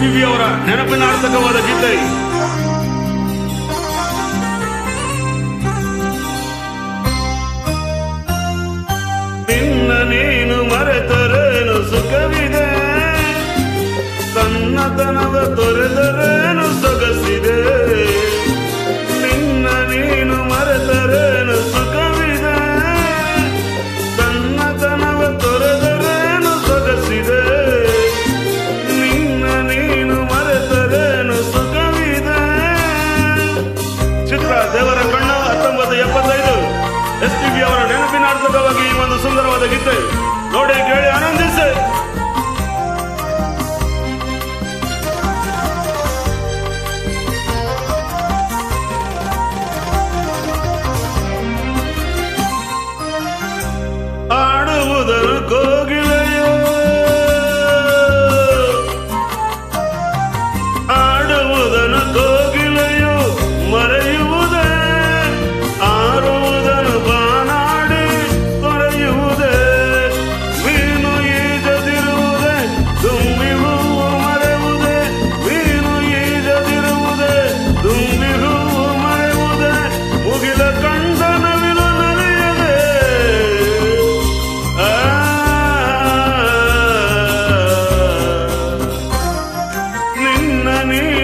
B ಅವರ ನೆನಪಿನಾರ್ಥಕವಾದ ಗೀತೆ ನಿನ್ನ ನೀನು ಮರೆತರೇನು ಸುಖವಿದೆ? ಸನ್ನತನವ ತೊರೆ ಚಿತ್ರ ದೇವರ ಕಣ್ಣ ಹತ್ತೊಂಬತ್ತು ಎಪ್ಪತ್ತೈದು. ಎಸ್ ಪಿ ಅವರ ನೆನಪಿನಾರ್ಥಕವಾಗಿ ಈ ಒಂದು ಸುಂದರವಾದ ಗೀತೆ. ನೋಡಿ ಕೇಳಿ ಆನಂದಿಸಿ. நானே